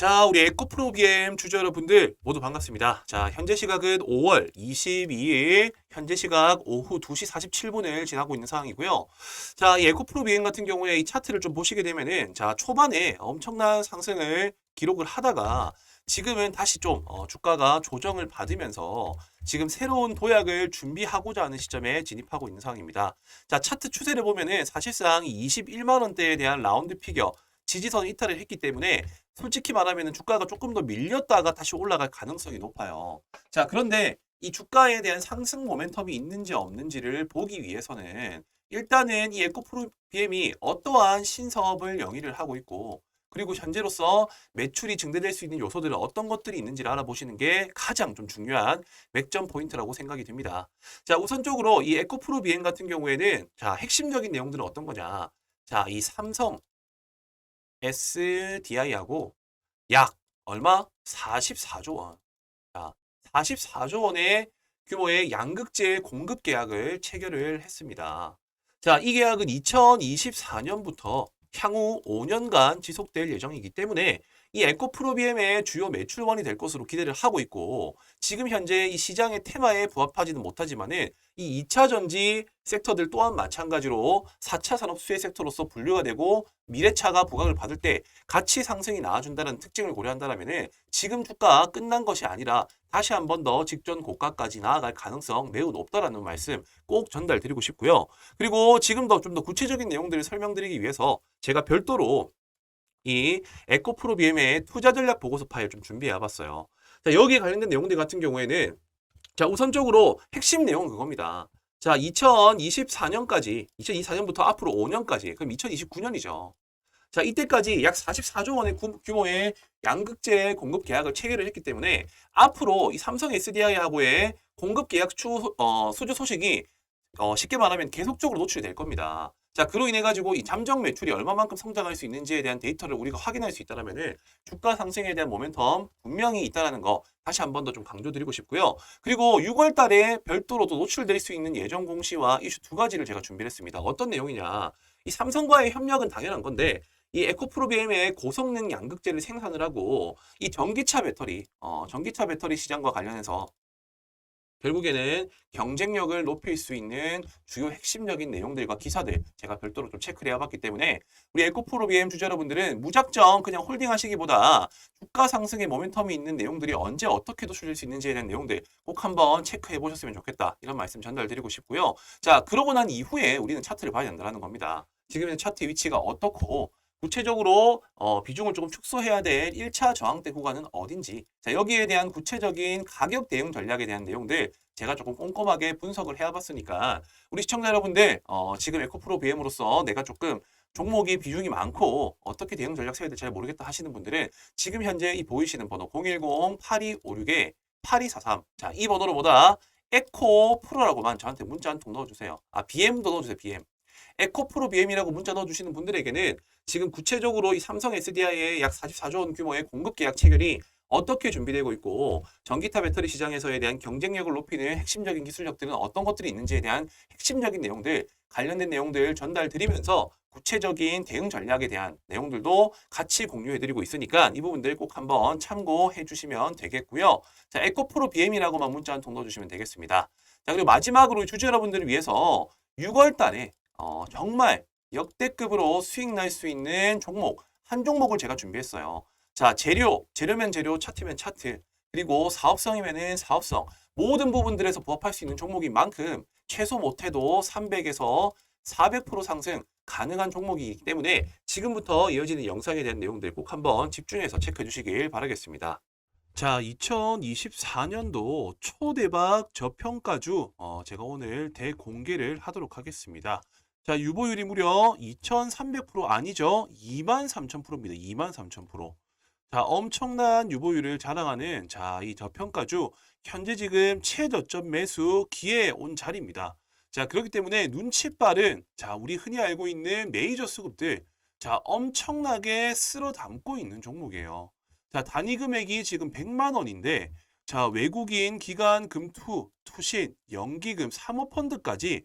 자, 우리 에코프로 BM 주주 여러분들 모두 반갑습니다. 자, 현재 시각은 5월 22일, 현재 시각 오후 2시 47분을 지나고 있는 상황이고요. 자, 이 에코프로 BM 같은 경우에 이 차트를 좀 보시게 되면은, 자, 초반에 엄청난 상승을 기록을 하다가 지금은 다시 좀 어, 주가가 조정을 받으면서 지금 새로운 도약을 준비하고자 하는 시점에 진입하고 있는 상황입니다. 자, 차트 추세를 보면은 사실상 21만 원대에 대한 라운드 피겨 지지선 이탈을 했기 때문에 솔직히 말하면 주가가 조금 더 밀렸다가 다시 올라갈 가능성이 높아요. 자, 그런데 이 주가에 대한 상승 모멘텀이 있는지 없는지를 보기 위해서는 일단은 이 에코프로 BM이 어떠한 신사업을 영위를 하고 있고 그리고 현재로서 매출이 증대될 수 있는 요소들은 어떤 것들이 있는지를 알아보시는 게 가장 좀 중요한 맥점 포인트라고 생각이 듭니다. 자, 우선적으로 이 에코프로 BM 같은 경우에는 자, 핵심적인 내용들은 어떤 거냐? 자, 이 삼성 SDI하고 약 얼마? 44조 원. 자, 44조 원의 규모의 양극재 공급 계약을 체결을 했습니다. 자, 이 계약은 2024년부터 향후 5년간 지속될 예정이기 때문에 이 에코프로비엠의 주요 매출원이 될 것으로 기대를 하고 있고 지금 현재 이 시장의 테마에 부합하지는 못하지만은 이 2차 전지 섹터들 또한 마찬가지로 4차 산업 수혜 섹터로서 분류가 되고 미래차가 부각을 받을 때 가치 상승이 나와준다는 특징을 고려한다면은 지금 주가 끝난 것이 아니라 다시 한 번 더 직전 고가까지 나아갈 가능성 매우 높다라는 말씀 꼭 전달드리고 싶고요. 그리고 지금도 좀더 구체적인 내용들을 설명드리기 위해서 제가 별도로 이 에코프로 BM의 투자 전략 보고서 파일 좀 준비해 봤어요. 자, 여기에 관련된 내용들 같은 경우에는 자, 우선적으로 핵심 내용은 그겁니다. 자, 2024년까지, 2024년부터 앞으로 5년까지, 그럼 2029년이죠. 자, 이때까지 약 44조 원의 구- 규모의 양극재 공급 계약을 체결을 했기 때문에 앞으로 이 삼성 SDI하고의 공급 계약 추, 어, 수주 소식이 어, 쉽게 말하면 계속적으로 노출이 될 겁니다. 자, 그로 인해 가지고 이 잠정 매출이 얼마만큼 성장할 수 있는지에 대한 데이터를 우리가 확인할 수 있다라면은 주가 상승에 대한 모멘텀 분명히 있다라는 거 다시 한 번 더 좀 강조드리고 싶고요. 그리고 6월 달에 별도로도 노출될 수 있는 예정 공시와 이슈 두 가지를 제가 준비를 했습니다. 어떤 내용이냐? 이 삼성과의 협력은 당연한 건데 이 에코프로비엠의 고성능 양극재를 생산을 하고 이 전기차 배터리, 어, 전기차 배터리 시장과 관련해서 결국에는 경쟁력을 높일 수 있는 주요 핵심적인 내용들과 기사들 제가 별도로 좀 체크를 해봤기 때문에 우리 에코프로 BM 주주 여러분들은 무작정 그냥 홀딩 하시기보다 주가 상승의 모멘텀이 있는 내용들이 언제 어떻게 도출될 수 있는지에 대한 내용들 꼭 한번 체크해 보셨으면 좋겠다 이런 말씀 전달드리고 싶고요. 자 그러고 난 이후에 우리는 차트를 봐야 된다는 겁니다. 지금 의 차트 위치가 어떻고 구체적으로 어, 비중을 조금 축소해야 될 1차 저항대 구간은 어딘지 자 여기에 대한 구체적인 가격 대응 전략에 대한 내용들 제가 조금 꼼꼼하게 분석을 해봤으니까 우리 시청자 여러분들 어, 지금 에코프로 BM으로서 내가 조금 종목이 비중이 많고 어떻게 대응 전략 세워야 될지 잘 모르겠다 하시는 분들은 지금 현재 이 보이시는 번호 010-8256에 8243 자, 이 번호로 보다 에코 프로라고만 저한테 문자 한 통 넣어주세요. 아, BM도 넣어주세요, BM. 에코프로 BM이라고 문자 넣어주시는 분들에게는 지금 구체적으로 이 삼성 SDI의 약 44조 원 규모의 공급 계약 체결이 어떻게 준비되고 있고 전기차 배터리 시장에서에 대한 경쟁력을 높이는 핵심적인 기술력들은 어떤 것들이 있는지에 대한 핵심적인 내용들 관련된 내용들 전달드리면서 구체적인 대응 전략에 대한 내용들도 같이 공유해드리고 있으니까 이 부분들 꼭 한번 참고해 주시면 되겠고요. 자, 에코프로 BM이라고만 문자 한 통 넣어주시면 되겠습니다. 자, 그리고 마지막으로 주주 여러분들을 위해서 6월 달에 어, 정말 역대급으로 수익 날 수 있는 종목 한 종목을 제가 준비했어요. 자, 재료, 재료면 재료, 차트면 차트, 그리고 사업성이면은 사업성 모든 부분들에서 부합할 수 있는 종목인 만큼 최소 못해도 300에서 400% 상승 가능한 종목이기 때문에 지금부터 이어지는 영상에 대한 내용들 꼭 한번 집중해서 체크해 주시길 바라겠습니다. 자, 2024년도 초대박 저평가주 어, 제가 오늘 대공개를 하도록 하겠습니다. 자, 유보율이 무려 2,300% 아니죠? 23,000%입니다. 23,000%. 자, 엄청난 유보율을 자랑하는 자, 이 저평가주 현재 지금 최저점 매수 기회에 온 자리입니다. 자, 그렇기 때문에 눈치 빠른 자, 우리 흔히 알고 있는 메이저 수급들 자, 엄청나게 쓸어 담고 있는 종목이에요. 자, 단위 금액이 지금 100만 원인데 자, 외국인 기관 금투, 투신, 연기금, 사모펀드까지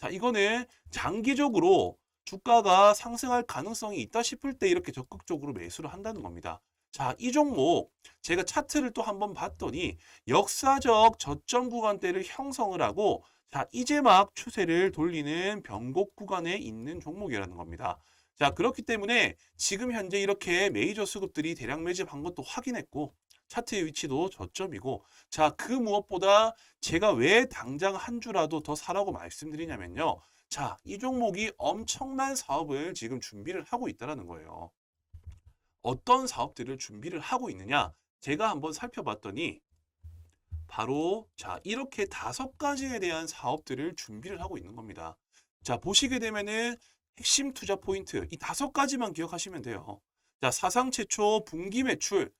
자, 이거는 장기적으로 주가가 상승할 가능성이 있다 싶을 때 이렇게 적극적으로 매수를 한다는 겁니다. 자, 이 종목 제가 차트를 또 한번 봤더니 역사적 저점 구간대를 형성을 하고 자, 이제 막 추세를 돌리는 변곡 구간에 있는 종목이라는 겁니다. 자, 그렇기 때문에 지금 현재 이렇게 메이저 수급들이 대량 매집한 것도 확인했고 차트의 위치도 저점이고 자, 그 무엇보다 제가 왜 당장 한 주라도 더 사라고 말씀드리냐면요. 자, 이 종목이 엄청난 사업을 지금 준비를 하고 있다는 거예요. 어떤 사업들을 준비를 하고 있느냐? 제가 한번 살펴봤더니 바로 자, 이렇게 다섯 가지에 대한 사업들을 준비를 하고 있는 겁니다. 자, 보시게 되면은 핵심 투자 포인트 이 다섯 가지만 기억하시면 돼요. 자, 사상 최초 분기 매출